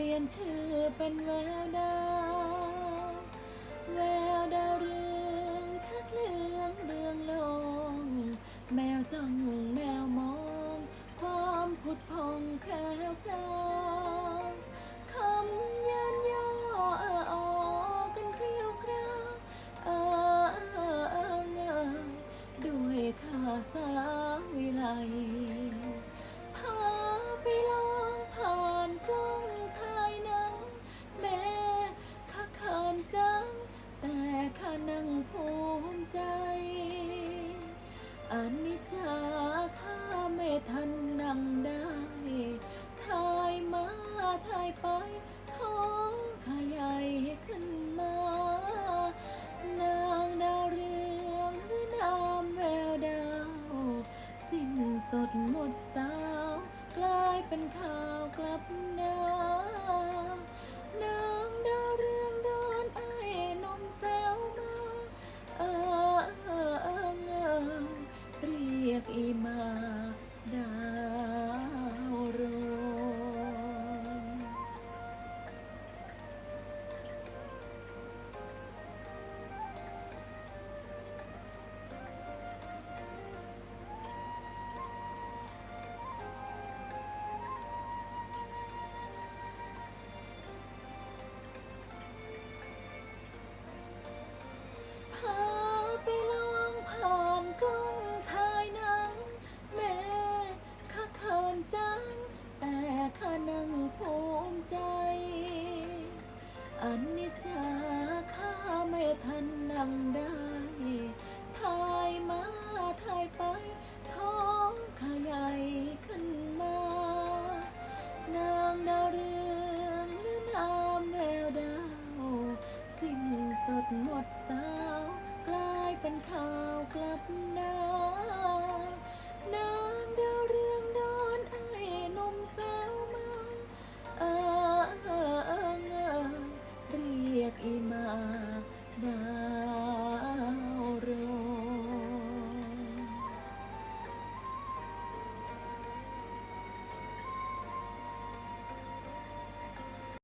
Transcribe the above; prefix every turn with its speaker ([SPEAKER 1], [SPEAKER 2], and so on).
[SPEAKER 1] ลี่ยนชื่อเป็นแววดาว แววดาวเรืองชัดเลืองเรืองลงแมวจ้อง สดหมดสาว กลายเป็นข่าวกลับ ข่าวกลับหน้า